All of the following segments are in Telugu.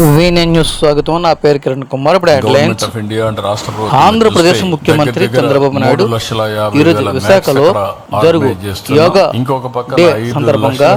వీఎన్ఎన్ న్యూస్ స్వాగతం. నా పేరు కిరణ్ కుమార్. ఇప్పుడు హెడ్లైన్స్ ఆఫ్ ఇండియా అంటే రాష్ట్ర ప్రభుత్వం ఆంధ్రప్రదేశ్ ముఖ్యమంత్రి చంద్రబాబు నాయుడు ఈరోజు విశాఖలో జరుగు. యోగా ఇంకొక పక్కన డే సందర్భంగా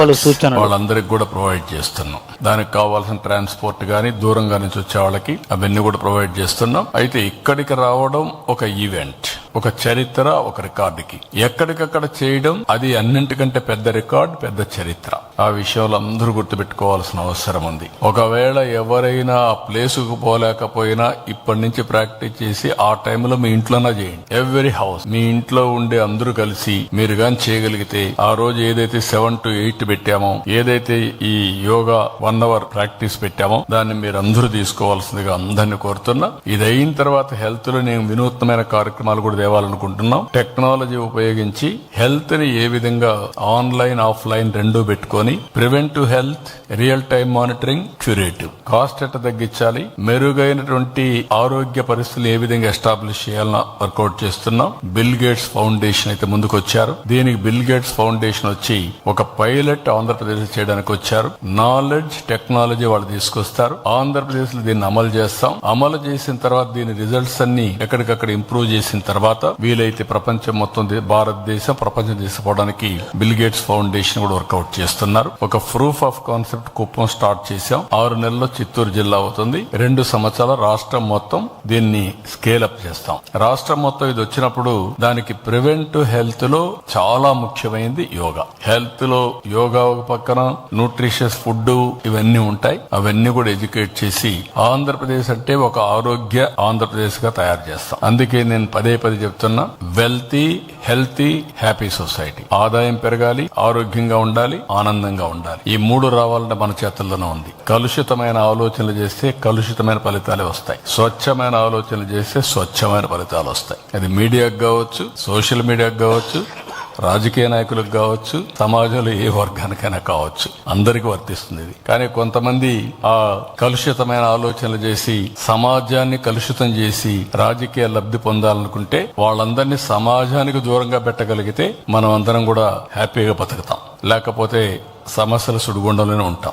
పలు సూచనలు. వాళ్ళందరికి కూడా ప్రొవైడ్ చేస్తున్నాం. దానికి కావాల్సిన ట్రాన్స్పోర్ట్ గానీ దూరంగా నుంచి వచ్చే వాళ్ళకి అవన్నీ కూడా ప్రొవైడ్ చేస్తున్నాం. అయితే ఇక్కడికి రావడం ఒక ఈవెంట్ ఒక చరిత్ర ఒక రికార్డుకి. ఎక్కడికక్కడ చేయడం అది అన్నింటికంటే పెద్ద రికార్డ్ పెద్ద చరిత్ర. ఆ విషయంలో అందరూ గుర్తుపెట్టుకోవాల్సిన అవసరం ఉంది. ఒకవేళ ఎవరైనా ఆ ప్లేసుకు పోలేకపోయినా ఇప్పటి నుంచి ప్రాక్టీస్ చేసి ఆ టైంలో మీ ఇంట్లోనే చేయండి. ఎవ్రీ హౌస్ మీ ఇంట్లో ఉండే అందరూ కలిసి మీరు గాని చేయగలిగితే ఆ రోజు ఏదైతే సెవెన్ టు ఎయిట్ పెట్టామో ఏదైతే ఈ యోగా వన్ అవర్ ప్రాక్టీస్ పెట్టామో దాన్ని మీరు అందరూ తీసుకోవాల్సిందిగా అందరిని కోరుతున్నా. ఇది అయిన తర్వాత హెల్త్లో నేను వినూత్నమైన కార్యక్రమాలు కూడా తేవాలనుకుంటున్నాం టెక్నాలజీ ఉపయోగించి హెల్త్ని ఏ విధంగా ఆన్లైన్ ఆఫ్లైన్ రెండు పెట్టుకొని prevent health real time monitoring curative. Cost ఎట్ట తగ్గించాలి? మెరుగైనటువంటి ఆరోగ్య పరిస్థితులు ఏ విధంగా ఎస్టాబ్లిష్ చేయాలని వర్కౌట్ చేస్తున్నాం. బిల్ గేట్స్ ఫౌండేషన్ అయితే ముందుకు వచ్చారు దీనికి బిల్ గేట్స్ ఫౌండేషన్ వచ్చి ఒక పైలట్ ఆంధ్రప్రదేశ్ చేయడానికి వచ్చారు. నాలెడ్జ్ టెక్నాలజీ వాళ్ళు తీసుకొస్తారు. ఆంధ్రప్రదేశ్లో దీన్ని అమలు చేస్తాం. అమలు చేసిన తర్వాత దీని రిజల్ట్స్ అన్ని ఎక్కడికక్కడ ఇంప్రూవ్ చేసిన తర్వాత వీలైతే ప్రపంచం మొత్తం దే- భారతదేశం ప్రపంచం తీసుకోవడానికి బిల్ గేట్స్ ఫౌండేషన్ కూడా వర్కౌట్ చేస్తున్నారు. ఒక proof of concept Kuppam start చేశాం. ఆరు నెలల్లో చిత్తూరు జిల్లా అవుతుంది. రెండు సంవత్సరాల రాష్ట్రం మొత్తం దీన్ని స్కేల్ అప్ చేస్తాం. రాష్ట్రం మొత్తం ఇది వచ్చినప్పుడు దానికి ప్రివెంట్ హెల్త్లో చాలా ముఖ్యమైనది యోగా. హెల్త్లో యోగా ఒక పక్కన న్యూట్రిషియస్ ఫుడ్ ఇవన్నీ ఉంటాయి. అవన్నీ కూడా ఎడ్యుకేట్ చేసి ఆంధ్రప్రదేశ్ అంటే ఒక ఆరోగ్య ఆంధ్రప్రదేశ్గా తయారు చేస్తాం. అందుకే నేను పదే పదే చెప్తున్నా వెల్తీ హెల్తీ హ్యాపీ సొసైటీ ఆదాయం పెరగాలి ఆరోగ్యంగా ఉండాలి ఆనందంగా ఉండాలి. ఈ మూడు రావాలంటే మన చేతుల్లోనే ఉంది. కలుషితమైన ఆలోచనలు చేస్తే కలుషితమైన ఫలితాలే వస్తాయి. స్వచ్ఛమైన ఆలోచనలు చేస్తే స్వచ్ఛమైన ఫలితాలు వస్తాయి. అది మీడియాకు కావచ్చు సోషల్ మీడియాకు కావచ్చు రాజకీయ నాయకులకు కావచ్చు సమాజంలో ఏ వర్గానికైనా కావచ్చు అందరికి వర్తిస్తుంది ఇది. కానీ కొంతమంది ఆ కలుషితమైన ఆలోచనలు చేసి సమాజాన్ని కలుషితం చేసి రాజకీయ లబ్ధి పొందాలనుకుంటే వాళ్ళందరినీ సమాజానికి దూరంగా పెట్టగలిగితే మనం అందరం కూడా హ్యాపీగా బతుకుతాం. లేకపోతే సమస్యల సుడిగుండంలోనే ఉంటాం.